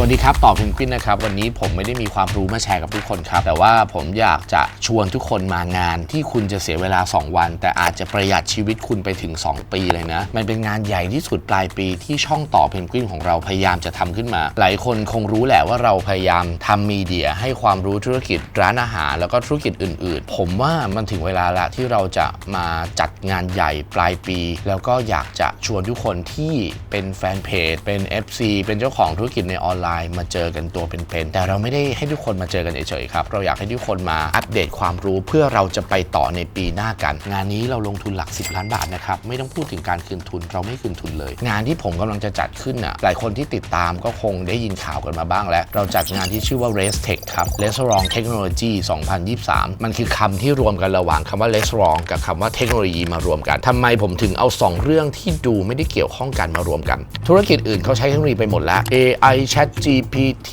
สวัสดีครับ ต่อเพนกวินนะครับ วันนี้ผมไม่ได้มีความรู้มาแชร์กับทุกคนครับ แต่ว่าผมอยากจะชวนทุกคนมางานที่คุณจะเสียเวลา 2 วัน แต่อาจจะประหยัดชีวิตคุณไปถึง 2 ปีเลยนะ มันเป็นงานใหญ่ที่สุดปลายปีที่ช่องต่อเพนกวินของเราพยายามจะทำขึ้นมา หลายคนคงรู้แหละว่าเราพยายามทำมีเดียให้ความรู้ธุรกิจร้านอาหาร แล้วก็ธุรกิจอื่น ๆ ผมว่ามันถึงเวลาละที่เราจะมาจัดงานใหญ่ปลายปี แล้วก็อยากจะชวนทุกคนที่เป็นแฟนเพจเป็น FC เป็นเจ้าของธุรกิจในออนไลน์มาเจอกันตัวเป็นๆแต่เราไม่ได้ให้ทุกคนมาเจอกันเฉยๆครับเราอยากให้ทุกคนมาอัปเดตความรู้เพื่อเราจะไปต่อในปีหน้ากัน งานนี้เราลงทุนหลัก 10 ล้านบาทนะครับไม่ต้องพูดถึงการคืนทุนเราไม่คืนทุนเลย งานที่ผมกำลังจะจัดขึ้นน่ะหลายคนที่ติดตามก็คงได้ยินข่าวกันมาบ้างแล้ว เราจัดงานที่ชื่อว่า Race Tech ครับ Restaurant Technology 2023 มันคือคำที่รวมกันระหว่างคำว่า Restaurant กับคำว่าเทคโนโลยีมารวมกันทำไมผมถึงเอา 2 เรื่องที่ดูไม่ได้เกี่ยวข้องกันมารวมกัน ธุรกิจอื่นเขาใช้เทคโนโลยีไปหมดแล้ว AI Chat GPT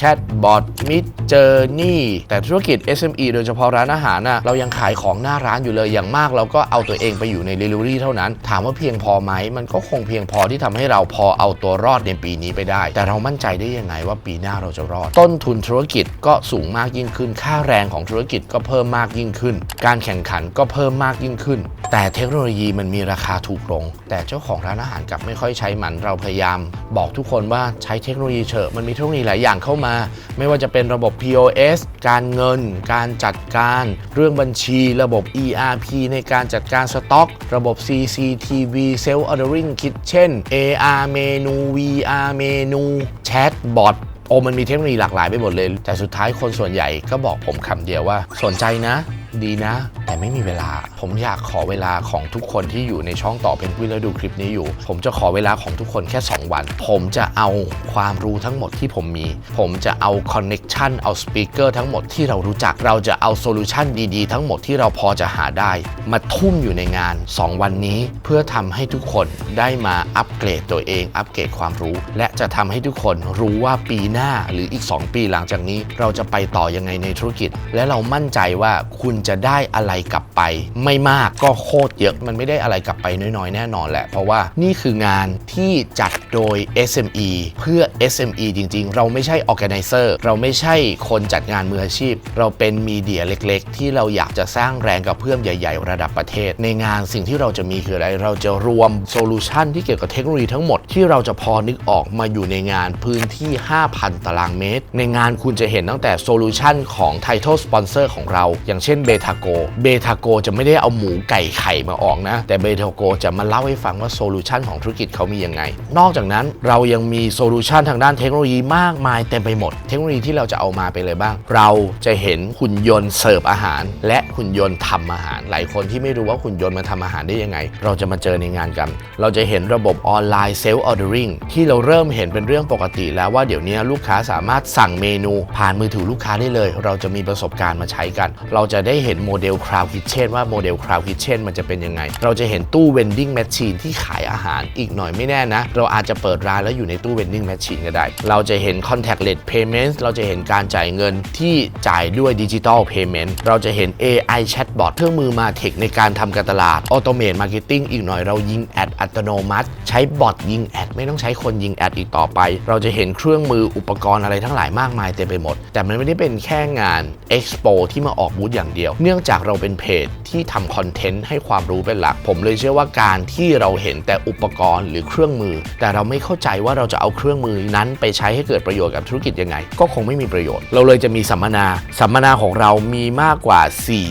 Chatbot Mid Journey แต่ธุรกิจ SME โดยเฉพาะร้านอาหารนะเรายังขายของหน้าร้านอยู่เลยอย่างมากเราก็เอาตัวเองไปอยู่ใน Delivery เท่านั้น ถามว่าเพียงพอไหม มันก็คงเพียงพอที่ทำให้เราพอเอาตัวรอดในปีนี้ไปได้ แต่เรามั่นใจได้ยังไงว่าปีหน้าเราจะรอด ต้นทุนธุรกิจก็สูงมากยิ่งขึ้น ค่าแรงของธุรกิจก็เพิ่มมากยิ่งขึ้น การแข่งขันก็เพิ่มมากยิ่งขึ้น แต่เทคโนโลยีมันมีราคาถูกลง แต่เจ้าของร้านอาหารกลับไม่ค่อยใช้มันเราพยายาม บอกทุกคนว่าใช้เทคโนโลยีเถอะมันมีเทคโนโลยีหลายอย่างเข้ามา ไม่ว่าจะเป็นระบบ POS การเงิน การจัดการ เรื่องบัญชี ระบบ ERP ในการจัดการสต็อก ระบบ CCTV Self Ordering Kitchen AR เมนู VR เมนู Chat Bot โอ้มันมีเทคโนโลยีหลากหลายไปหมดเลย แต่สุดท้ายคนส่วนใหญ่ก็บอกผมคำเดียวว่า สนใจนะ ดีนะ แต่ไม่มีเวลา ผมอยากขอเวลาของทุกคนที่อยู่ในช่องต่อเพนกวินแล้วดูคลิปนี้อยู่ ผมจะขอเวลาของทุกคนแค่ 2 วัน ผมจะเอาความรู้ทั้งหมดที่ผมมี ผมจะเอาคอนเน็ชันเอาสปีกเกอร์ทั้งหมดที่เรารู้จักเราจะเอาโซลูชันดีๆ ทั้งหมดที่เราพอจะหาได้ มาทุ่มอยู่ในงาน 2 วันนี้เพื่อทำให้ทุกคนได้มาอัปเกรดตัวเอง อัปเกรดความรู้ และจะทำให้ทุกคนรู้ว่าปีหน้าหรืออีก 2 ปีหลังจากนี้ เราจะไปต่อยังไงในธุรกิจ และเรามั่นใจว่าคุณจะได้อะไรกลับ ไปไม่มากก็โคตรเยอะ มันไม่ได้อะไรกลับไปน้อยๆ แน่นอนแหละ เพราะว่านี่คืองานที่จัดโดย SME เพื่อ SME จริง ๆ เราไม่ใช่ Organizer เราไม่ใช่คนจัดงานมืออาชีพ เราเป็นมีเดียเล็ก ๆ ที่เราอยากจะสร้างแรงกระเพื่อมใหญ่ ๆ ระดับประเทศ ในงานสิ่งที่เราจะมีคืออะไร เราจะรวมโซลูชันที่เกี่ยวกับเทคโนโลยีทั้งหมดที่เราจะพอนึกออกมาอยู่ในงานพื้นที่ 5,000 ตารางเมตร ในงานคุณจะเห็นตั้งแต่โซลูชันของ Title Sponsor ของเรา อย่างเช่นเบทาโกเบทาโกจะไม่ได้เอาหมูไก่ไข่มาออกนะ แต่เบทาโกจะมาเล่าให้ฟังว่าโซลูชันของธุรกิจเขามียังไง นอกจากนั้นเรายังมีโซลูชันทางด้านเทคโนโลยีมากมายเต็มไปหมด เทคโนโลยีที่เราจะเอามาไปเลยบ้าง เราจะเห็นหุ่นยนต์เสิร์ฟอาหาร และหุ่นยนต์ทำอาหาร หลายคนที่ไม่รู้ว่าหุ่นยนต์มาทำอาหารได้ยังไง เราจะมาเจอในงานกัน เราจะเห็นระบบออนไลน์เซลล์ออเดอริงที่เราเริ่มเห็นเป็นเรื่องปกติ แล้วว่าเดี๋ยวนี้ลูกค้าสามารถสั่งเมนู ผ่านมือถือลูกค้าได้เลย เราจะมีประสบการณ์มาใช้กัน เราจะได้เห็นโมเดลคราวคิ t เชนว่าโมเดลคราวคิ t เช่นมันจะเป็นยังไง เราจะเห็นตู้เวนดิ้งแมชชีนที่ขายอาหารอีกหน่อยไม่แน่นะ เราอาจจะเปิดร้านแล้วอยู่ในตู้เวนดิ้งแมชชีนก็ได้ เราจะเห็น contactless payment เราจะเห็นการจ่ายเงินที่จ่ายด้วยดิจิตอล payment เราจะเห็น AI chatbot เครื่องมือมาเทคในการทำการตลาด automate marketing อีกหน่อยเรายิงแอดอัตโนมัติ ใช้บอทยิงแอดไม่ต้องใช้คนยิงแอดอีกต่อไป เราจะเห็นเครื่องมืออุปกรณ์อะไรทั้งหลายมากมายเต็มไปหมด แต่มันไม่ได้เป็นแค่งาน Expo ที่มาออกบูธอย่างเดียว เนื่องจากเราเป็นเพจที่ทำคอนเทนต์ให้ความรู้เป็นหลัก ผมเลยเชื่อว่าการที่เราเห็นแต่อุปกรณ์หรือเครื่องมือ แต่เราไม่เข้าใจว่าเราจะเอาเครื่องมือนั้นไปใช้ให้เกิดประโยชน์กับธุรกิจยังไง ก็คงไม่มีประโยชน์ เราเลยจะมีสัมมนา สัมมนาของเรามีมากกว่า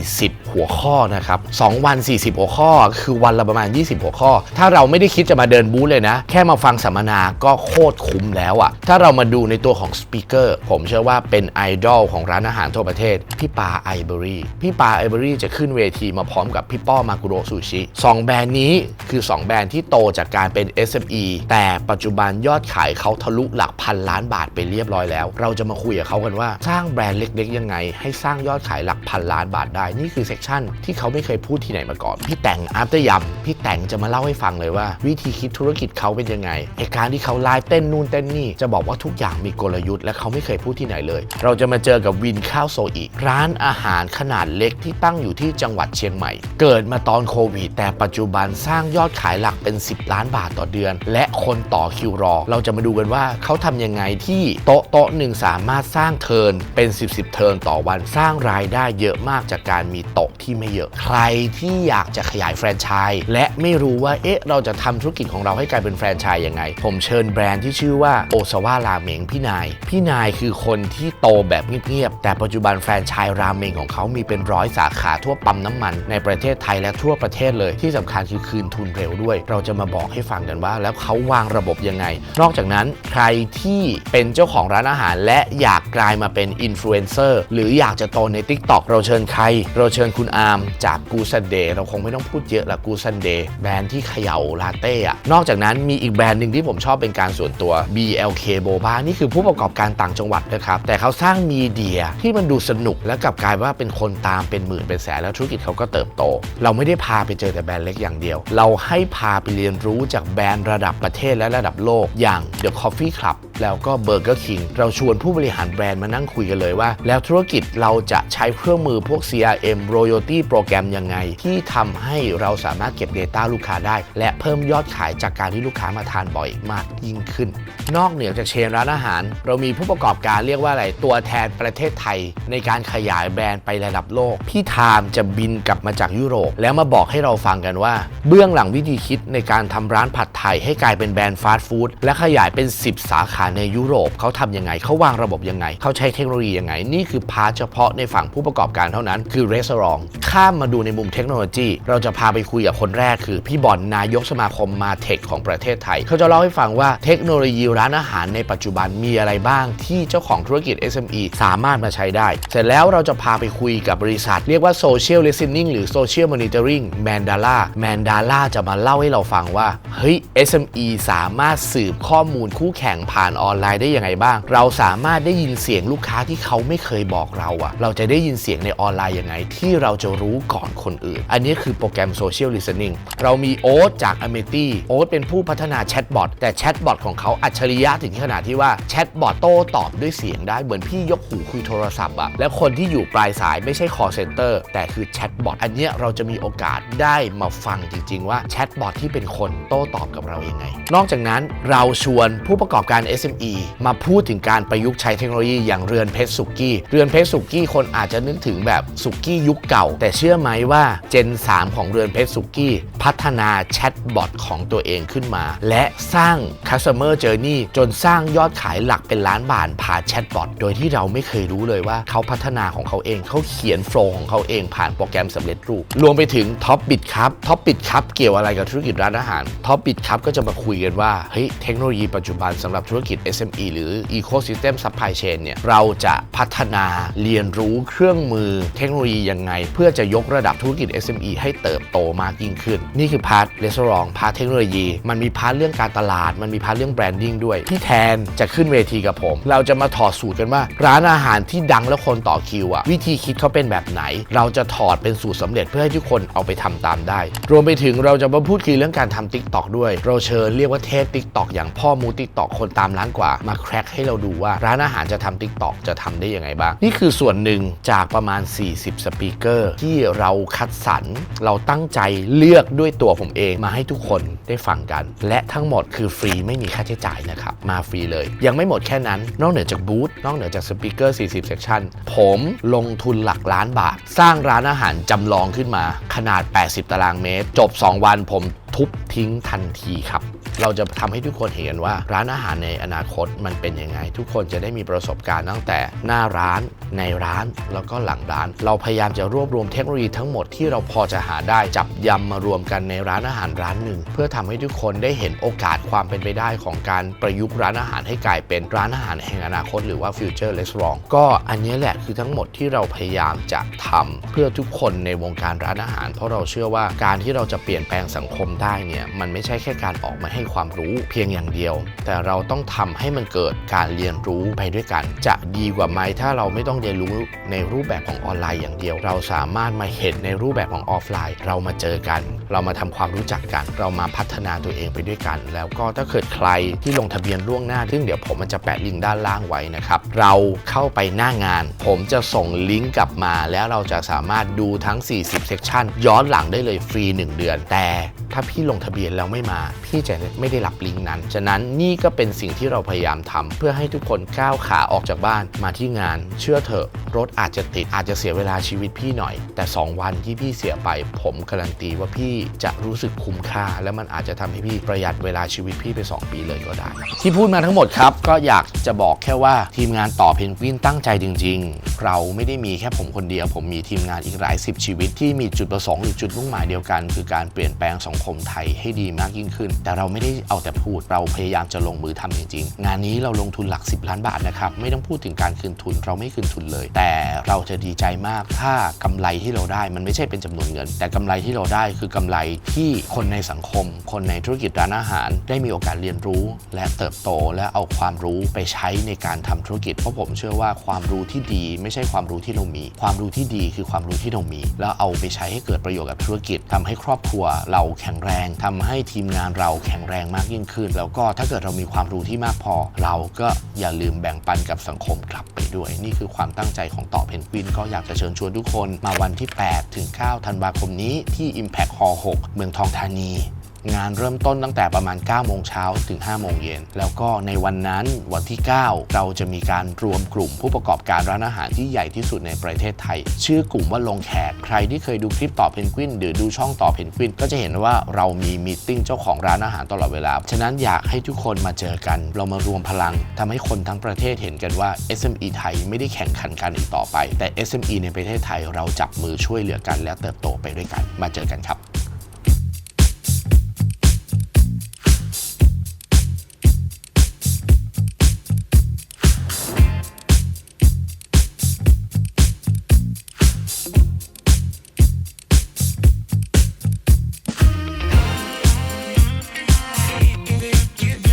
40 หัวข้อนะครับ2วัน 40 หัวข้อ คือวันละประมาณ 20 หัวข้อ ถ้าเราไม่ได้คิดจะมาเดินบูธเลยนะ แค่มาฟังสัมมนาก็โคตรคุ้มแล้วอะถ้าเรามาดูในตัวของสปีกเกอร์ผมเชื่อว่าเป็นไอดอลของร้านอาหารทั่วประเทศพี่ปาไอเบอรี่พี่ปาไอเบอรี่จะขึ้นเวทีมาพร้อมกับพี่ป้อมากุโรซูชิสองแบรนด์นี้คือ 2 แบรนด์ที่โตจากการเป็น SME แต่ปัจจุบันยอดขายเขาทะลุหลักพันล้านบาทไปเรียบร้อยแล้ว เราจะมาคุยกับเขากันว่าสร้างแบรนด์เล็กๆ ยังไง ให้สร้างยอดขายหลักพันล้านบาทได้ นี่คือเซกชันที่เขาไม่เคยพูดที่ไหนมาก่อน พี่แต่งอาร์ตยำพี่แต่งจะมาเล่าให้ฟังเลยว่า วิธีคิดธุรกิจเขาเป็นยังไงไอการที่เขาไลฟ์เต้นนู่นเต้นนี่จะบอกว่าทุกอย่างมีกลยุทธ์และเขาไม่เคยพูดที่ไหนเลย เราจะมาเจอกับวินข้าวโซอีร้านอาหารขนาดเล็กที่ตั้งอยู่ที่จังจังหวัดเชียงใหม่ เกิดมาตอนโควิด แต่ปัจจุบันสร้างยอดขายหลักเป็น 10 ล้านบาทต่อเดือน และคนต่อคิวรอ เราจะมาดูกันว่าเขาทำยังไงที่โต๊ะโต๊ะหนึ่งสามารถสร้างเทิร์นเป็น 10 10 เทิร์นต่อวันสร้างรายได้เยอะมากจากการมีโต๊ะที่ไม่เยอะ ใครที่อยากจะขยายแฟรนไชส์และไม่รู้ว่าเอ๊ะเราจะทำธุรกิจของเราให้กลายเป็นแฟรนไชส์ยังไง ผมเชิญแบรนด์ที่ชื่อว่าโอซาวาราเมงพี่นาย พี่นายคือคนที่โตแบบเงียบๆแต่ปัจจุบันแฟรนไชส์ราเมงของเขามีเป็นร้อยสาขาทั่วปั๊มน้ำมันในประเทศไทยและทั่วประเทศเลย ที่สำคัญคือคืนทุนเร็วด้วย เราจะมาบอกให้ฟังกันว่า แล้วเขาวางระบบยังไง นอกจากนั้นใครที่เป็นเจ้าของร้านอาหาร และอยากกลายมาเป็นอินฟลูเอนเซอร์หรืออยากจะโตใน Tik t o อกเราเชิญใคร เราเชิญคุณอาร์มจากกูซันเดย์เราคงไม่ต้องพูดเยอะละกูซันเดย์แบรนด์ที่เขย่าลาเต้อะนอกจากนั้นมีอีกแบรนด์หนึ่งที่ผมชอบเป็นการส่วนตัว BLK Boba นี่คือผู้ประกอบการต่างจังหวัดนะครับแต่เขาสร้างมีเดียที่มันดูสนุกและกลับกลายว่าเป็นคนตามเป็นหมื่นเป็นแสนแล้วธุรกิจเขาก็เติบโต เราไม่ได้พาไปเจอแต่แบรนด์เล็กอย่างเดียว เราให้พาไปเรียนรู้จากแบรนด์ระดับประเทศและระดับโลก อย่าง The Coffee Club แล้วก็ Burger King เราชวนผู้บริหารแบรนด์มานั่งคุยกันเลยว่า แล้วธุรกิจเราจะใช้เครื่องมือพวก CRM Royalty โปรแกรมยังไง ที่ทำให้เราสามารถเก็บ Data ลูกค้าได้ และเพิ่มยอดขายจากการที่ลูกค้ามาทานบ่อยมากยิ่งขึ้น นอกเหนือจากเชนร้านอาหาร เรามีผู้ประกอบการเรียกว่าอะไรตัวแทนประเทศไทย ในการขยายแบรนด์ไประดับโลกพี่ไทม์จะบินกลับมาจากยุโรป แล้วมาบอกให้เราฟังกันว่า เบื้องหลังวิธีคิดในการทำร้านผัดไทยให้กลายเป็นแบรนด์ฟาสต์ฟู้ดและขยายเป็น 10 สาขาในยุโรปเขาทำยังไงเขาวางระบบยังไง เขาใช้เทคโนโลยียังไง นี่คือพาร์ทเฉพาะในฝั่งผู้ประกอบการเท่านั้น คือรีสอร์ทข้ามมาดูในมุมเทคโนโลยี เราจะพาไปคุยกับคนแรกคือ พี่บอลนายกสมาคมมาเทคของประเทศไทย เขาจะเล่าให้ฟังว่าเทคโนโลยีร้านอาหารในปัจจุบันมีอะไรบ้างที่เจ้าของธุรกิจ SME สามารถมาใช้ได้ เสร็จแล้วเราจะพาไปคุยกับบริษัทเรียกว่า Social Listening หรือ Social Monitoring Mandala Mandala จะมาเล่าให้เราฟังว่า เฮ้ย SME สามารถสืบข้อมูลคู่แข่งผ่านออนไลน์ได้ยังไงบ้าง เราสามารถได้ยินเสียงลูกค้าที่เขาไม่เคยบอกเราอะเราจะได้ยินเสียงในออนไลน์ยังไง ที่เราจะรู้ก่อนคนอื่น อันนี้คือโปรแกรม Social Listening เรามีโอ๊ตจาก a m e t y โอ๊ตเป็นผู้พัฒนาแชทบอทแต่แชทบอทของเขาอัจฉริยะถึงขนาดที่ว่าแชทบอทโต้ตอบด้วยเสียงได้เหมือนพี่ยกหูคุยโทรศัพท์อะแล้วคนที่อยู่ปลายสายไม่ใช่ call center แต่คือแชชทบอทอันนี้เราจะมีโอกาสได้มาฟังจริง ๆ ว่าแชทบอทที่เป็นคนโต้ตอบกับเรายังไง นอกจากนั้นเราชวนผู้ประกอบการ SME มาพูดถึงการประยุกต์ใช้เทคโนโลยีอย่างเรือนเพชรสุกี้ เรือนเพชรสุกี้คนอาจจะนึกถึงแบบสุกี้ยุคเก่า แต่เชื่อไหมว่า Gen 3ของเรือนเพชรสุกี้พัฒนาแชทบอทของตัวเองขึ้นมา และสร้าง Customer Journey จนสร้างยอดขายหลักเป็นล้านบาทผ่านแชทบอทโดยที่เราไม่เคยรู้เลยว่าเขาพัฒนาของเขาเองเขาเขียนโฟล์ของเขาเองผ่านโปรแกรมสำเร็จรูป รวมไปถึงท็อปบิ t ครับท็อปบิ t ครับเกี่ยวอะไรกับธุรกิจร้านอาหารท็อปบิ t ครับก็จะมาคุยกันว่าเฮ้ยเทคโนโลยีปัจจุบันสำหรับธุรกิจ SME หรือ Ecosystem Supply Chain เนี่ยเราจะพัฒนาเรียนรู้เครื่องมือเทคโนโลยียังไง เพื่อจะยกระดับธุรกิจ SME ให้เติบโตมากยิ่งขึ้น นี่คือพาร์ทเรีสอร์ทพาร์ทเทคโนโลยี มันมีพาร์ทเรื่องการตลาด มันมีพาร์ทเรื่องแบรนดิ้งด้วยพี่แทนจะขึ้นเวทีกับผม เราจะมาถอดสูตรกันว่า ร้านอาหารที่ดังแล้วคนต่อคิวอะวิธีคิดเขาเป็นแบบไหน เราจะถอดเป็นสูตรสำเร็จเพื่อให้ทุกคนเอาไปทำตามได้ รวมไปถึงเราจะมาพูดคุยเรื่องการทำ Tik t o อกด้วย เราเชิญเรียกว่าเทพ Tik t o อกอย่างพ่อมู Tik t o อกคนตามล้านกว่ามาแคร็กให้เราดูว่าร้านอาหารจะทำ Tik t o อกจะทำได้ยังไงบ้าง นี่คือส่วนหนึ่งจากประมาณ 40 สปีกเกอร์ที่เราคัดสรรเราตั้งใจเลือกด้วยตัวผมเองมาให้ทุกคนได้ฟังกัน และทั้งหมดคือฟรีไม่มีค่าใช้จ่ายนะครับมาฟรีเลย ยังไม่หมดแค่นั้น นอกเหนือจากบูธนอกเหนือจากสปีกเกอร์40เซสชันผมลงทุนหลักล้านบาท สร้างร้านอาหารหารจำลองขึ้นมาขนาด 80 ตารางเมตร จบ 2 วันผมทุบทิ้งทันทีครับ เราจะทำให้ทุกคนเห็นว่าร้านอาหารในอนาคตมันเป็นยังไง ทุกคนจะได้มีประสบการณ์ตั้งแต่หน้าร้านในร้านแล้วก็หลังร้าน เราพยายามจะรวบรวมเทคโนโลยีทั้งหมดที่เราพอจะหาได้จับยำมารวมกันในร้านอาหารร้านหนึ่ง เพื่อทำให้ทุกคนได้เห็นโอกาสความเป็นไปได้ของการประยุกต์ร้านอาหารให้กลายเป็นร้านอาหารแห่งอนาคต หรือว่า future restaurant ก็อันนี้แหละคือทั้งหมดที่เราพยายามจะทำเพื่อทุกคนในวงการร้านอาหาร เพราะเราเชื่อว่าการที่เราจะเปลี่ยนแปลงสังคมได้เนี่ยมันไม่ใช่แค่การออกมาให้ความรู้เพียงอย่างเดียว แต่เราต้องทำให้มันเกิดการเรียนรู้ไปด้วยกัน จะดีกว่าไหมถ้าเราไม่ต้องเรียนรู้ในรูปแบบของออนไลน์อย่างเดียว เราสามารถมาเห็นในรูปแบบของออฟไลน์ เรามาเจอกัน เรามาทำความรู้จักกัน เรามาพัฒนาตัวเองไปด้วยกัน แล้วก็ถ้าเกิดใครที่ลงทะเบียนล่วงหน้า ซึ่งเดี๋ยวผมมันจะแปะลิงก์ด้านล่างไว้นะครับเราเข้าไปหน้างาน ผมจะส่งลิงก์กลับมาแล้วเราจะสามารถดูทั้ง 40 เซกชันย้อนหลังได้เลยฟรี 1 เดือน แต่ถ้าพี่ลงทะเบียนแล้วไม่มา พี่จะไม่ได้รับลิงก์นั้น ฉะนั้นนี่ก็เป็นสิ่งที่เราพยายามทำเพื่อให้ทุกคนก้าวขาออกจากบ้านมาที่งาน เชื่อเถอะ รถอาจจะติดอาจจะเสียเวลาชีวิตพี่หน่อย แต่ 2 วันที่พี่เสียไป ผมการันตีว่าพี่จะรู้สึกคุ้มค่า และมันอาจจะทำให้พี่ประหยัดเวลาชีวิตพี่ไป 2 ปีเลยก็ได้ ที่พูดมาทั้งหมดครับ ก็อยากจะบอกแค่ว่าทีมงานต่อเพนกวินตั้งใจจริง ๆ เราไม่ได้มีแค่ผมคนเดียว ผมมีทีมงานอีกหลายสิบชีวิตที่มีจุดประสงค์หรือจุดมุ่งหมายเดียวกัน คือการเปลี่ยนแปลงสังคมไทยให้ดีมากยิ่งขึ้น แต่เราไม่ได้เอาแต่พูดเราพยายามจะลงมือทำจริงๆ งานนี้เราลงทุนหลัก 10 ล้านบาทนะครับ ไม่ต้องพูดถึงการคืนทุน เราไม่คืนทุนเลย แต่เราจะดีใจมากถ้ากำไรที่เราได้มันไม่ใช่เป็นจำนวนเงิน แต่กำไรที่เราได้คือกำไรที่คนในสังคม คนในธุรกิจร้านอาหาร ได้มีโอกาสเรียนรู้ และเติบโตและเอาความรู้ไปใช้ในการทำธุรกิจเพราะผมเชื่อว่าความรู้ที่ดี ไม่ใช่ความรู้ที่เรามี ความรู้ที่ดีคือความรู้ที่เรามี แล้วเอาไปใช้ให้เกิดประโยชน์กับธุรกิจทำให้ครอบครัวเราแข็งแรงทำให้ทีมงานเราแข็งแรงมากยิ่งขึ้น แล้วก็ถ้าเกิดเรามีความรู้ที่มากพอ เราก็อย่าลืมแบ่งปันกับสังคมกลับไปด้วย นี่คือความตั้งใจของต่อเพนกวิน ก็อยากจะเชิญชวนทุกคนมาวันที่ 8 ถึง 9 ธันวาคมนี้ที่ Impact Hall 6 เมืองทองธานี งานเริ่มต้นตั้งแต่ประมาณ 9 โมงเช้าถึง 5 โมงเย็น แล้วก็ในวันนั้นวันที่ 9 เราจะมีการรวมกลุ่มผู้ประกอบการร้านอาหารที่ใหญ่ที่สุดในประเทศไทย ชื่อกลุ่มว่าลงแขก ใครที่เคยดูคลิปต่อเพนกวินหรือดูช่องต่อเพนกวินก็จะเห็นว่าเรามีมีติ้งเจ้าของร้านอาหารตลอดเวลา ฉะนั้นอยากให้ทุกคนมาเจอกัน เรามารวมพลังทำให้คนทั้งประเทศเห็นกันว่า SME ไทยไม่ได้แข่งขันกันอีกต่อไป แต่ SME ในประเทศไทยเราจับมือช่วยเหลือกันและเติบโตไปด้วยกัน มาเจอกันครับ